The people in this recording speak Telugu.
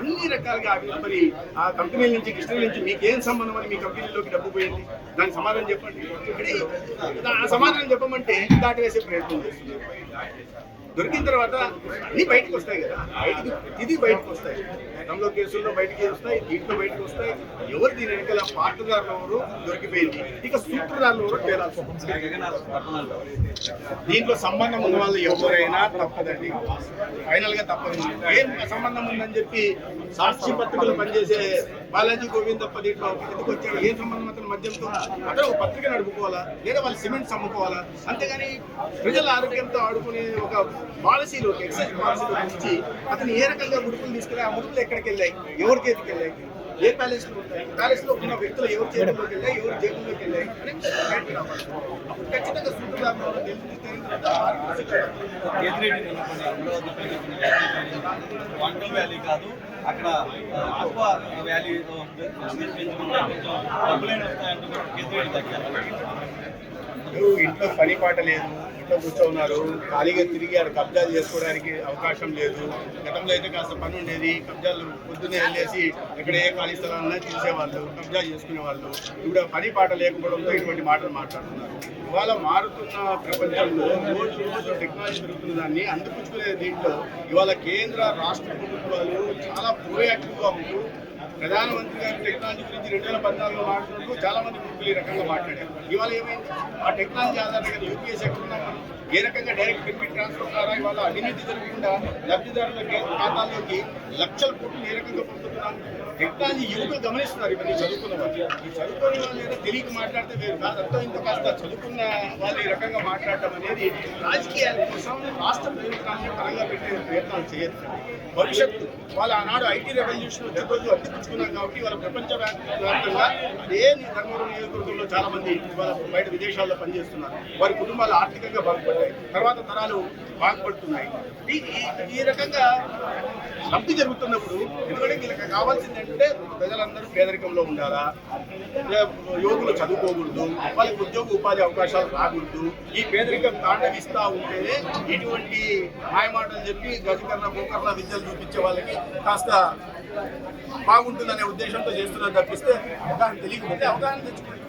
అన్ని రకాలుగా మరి ఆ కంపెనీల నుంచి కృష్ణ నుంచి మీకేం సంబంధం అని మీ కంపెనీలోకి డబ్బు పోయింది? దానికి సమాధానం చెప్పండి. సమాధానం చెప్పమంటే దాటివేసే ప్రయత్నం చేస్తున్నారు దొరికిన తర్వాత అన్ని బయటకు వస్తాయి కదా. బయటకు ఇది బయటకు వస్తాయి. గతంలో కేసుల్లో బయటకి వస్తాయి దీంట్లో బయటకు వస్తాయి. ఎవరు దీని వెనకాల పాటదారులు ఎవరు? దొరికిపోయింది. ఇక సూత్రధారులు ఎవరు తేలాల్సి దీంట్లో సంబంధం ఉన్న వాళ్ళు ఎవరైనా తప్పదండి. ఫైనల్గా తప్పదు. ఏం సంబంధం ఉందని చెప్పి సాక్షి పత్రికలు పనిచేసే బాలాజీ గోవింద దీంట్లో ఎందుకు వచ్చాడు ఏ సంబంధం అతను మద్యంతో? అతను ఒక పత్రిక నడుపుకోవాలా? లేదా వాళ్ళు సిమెంట్స్ అమ్ముకోవాలా అంతేగాని ప్రజల ఆరోగ్యంతో ఆడుకునే ఒక పాలసీలో ఎక్సైజ్ పాలసీలో ఇచ్చి అతను ఏ రకంగా ముడుపులు తీసుకెళ్ళి ఆ ముడుపులు ఎక్కడికి వెళ్ళాయి ఎవరికి వెళ్ళాయి? ఏ ప్యాలెస్లో ఉంటాయి? ప్యాలెస్లో ఉన్న వ్యక్తులు ఎవరి చేతుల్లోకి వెళ్ళాయి? ఎవరి జేబుల్లోకి వెళ్ళాయి? అని ఖచ్చితంగా వ్యాలీ కాదు అక్కడ ఆక్వా వ్యాలీ డబ్బులైన వస్తాయంటే కేతిరెడ్డి తగ్గారు ఇంట్లో పని పాట లేదు. ఇంట్లో కూర్చోన్నారు ఖాళీగా తిరిగి ఆడ కబ్జాలు చేసుకోవడానికి అవకాశం లేదు. గతంలో అయితే కాస్త పని ఉండేది కబ్జాలు పొద్దున్నే వెళ్ళేసి ఇక్కడ ఏ ఖాళీ స్థలాలన్నా చూసేవాళ్ళు కబ్జా చేసుకునే వాళ్ళు ఇప్పుడు పని పాట లేకపోవడంతో ఇటువంటి మాటలు మాట్లాడుతున్నారు. ఇవాళ మారుతున్న ప్రపంచంలో రోజు రోజు టెక్నాలజీ పెరుగుతున్న దాన్ని అందిపుచ్చుకునే దీంట్లో ఇవాళ కేంద్ర రాష్ట్ర ప్రభుత్వాలు చాలా ప్రోయాక్టివ్గా ఉంటూ ప్రధానమంత్రి గారు టెక్నాలజీ గురించి రెండు వేల పద్నాలుగులో మాట్లాడుతూ చాలా మంది గ్రూపులు ఈ రకంగా మాట్లాడారు. ఇవాళ ఏమైంది? ఆ టెక్నాలజీ ఆధారంగా యూపీఎస్ ఎక్కడ మనం? ఏ రకంగా డైరెక్ట్ బెనిఫిట్ ట్రాన్స్ఫర్ ద్వారా ఇవాళ అవినీతి జరగకుండా లబ్ధిదారుల ఖాతాల్లోకి లక్షల కోట్లు ఏ రకంగా పొందుతున్నాను టెక్నాలజీ యువకులు గమనిస్తున్నారు ఇవన్నీ చదువుకున్న వాళ్ళు? ఈ చదువుకునే వాళ్ళు ఏదో తెలియక మాట్లాడితే వేరు కాదంతా ఇంత కాస్త చదువుకున్న వాళ్ళు ఈ రకంగా మాట్లాడటం అనేది రాజకీయాల కోసం రాష్ట్ర ప్రయోజనాన్ని పరంగా పెట్టే ప్రయత్నాలు చేయొచ్చు భవిష్యత్తు వాళ్ళ ఆనాడు ఐటీ రెవల్యూషన్ వచ్చే రోజు తీసుకున్నారు కాబట్టి ఇవాళ ప్రపంచ వ్యాప్తంగా అదే ధర్మవరం నియోజకవర్గంలో చాలా మంది ఇవాళ బయట విదేశాల్లో పనిచేస్తున్నారు. వారి కుటుంబాలు ఆర్థికంగా బాగుపడ్డాయి. తర్వాత తరాలు బాగుపడుతున్నాయి. ఈ- రకంగా లబ్ధి జరుగుతున్నప్పుడు ఎందుకంటే వీళ్ళకి కావాల్సింది అంటే ప్రజలందరూ పేదరికంలో ఉండాలా? యువకులు చదువుకోకూడదు వాళ్ళకి ఉద్యోగ ఉపాధి అవకాశాలు రాకూడదు. ఈ పేదరికం తాండవిస్తా ఉంటేనే ఇటువంటి మాయమాటలు చెప్పి గజకర్ణ గోకర్ణ విద్యలు చూపించే వాళ్ళకి కాస్త ఉంటుందనే ఉద్దేశంతో చేస్తున్నారు తప్పిస్తే అవగాహన తెలియకపోతే అవగాహన తెచ్చుకోండి.